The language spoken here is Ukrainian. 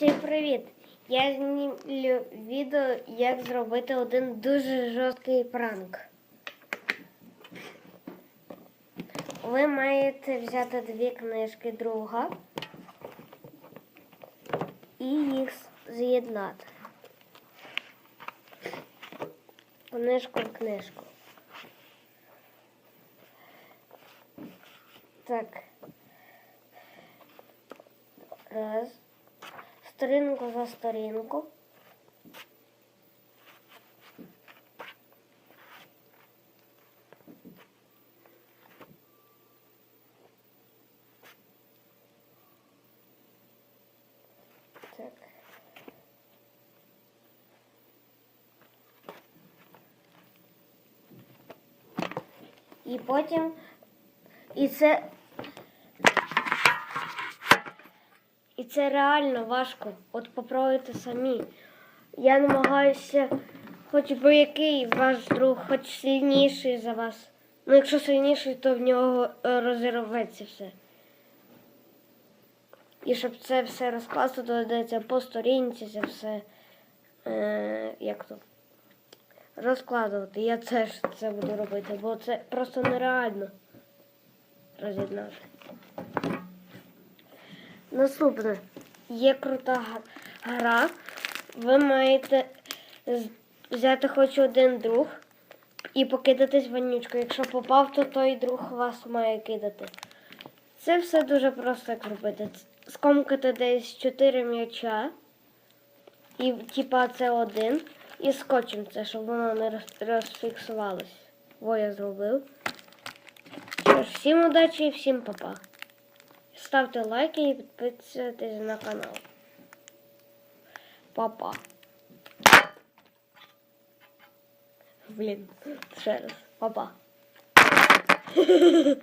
Всім привіт! Я знімлю відео, як зробити один дуже жорсткий пранк. Ви маєте взяти дві книжки друга і їх з'єднати. Книжку в книжку. Так. Раз. Сторінку за сторінку. Так. І потім і це це реально важко. От попробуйте самі. Я намагаюся, хоч би який ваш друг, хоч сильніший за вас. Ну, якщо сильніший, то в нього е, розірветься все. І щоб це все розкласти, доведеться по сторінці, це все е, як то розкладувати. Я теж це буду робити, бо це просто нереально роз'єднати. Наступне. Є крута гра. Ви маєте взяти хоч один друг і покидатись вонючку. Якщо попав, то той друг вас має кидати. Це все дуже просто як робити. Скомкати десь 4 м'яча. І типа це один. І скотчем це, щоб воно не роз- розфіксувалось. Во я зробив. Що ж, всім удачі і всім па-па. Ставте лайки і підписуйтесь на канал. Папа. Блін, ще раз. Папа.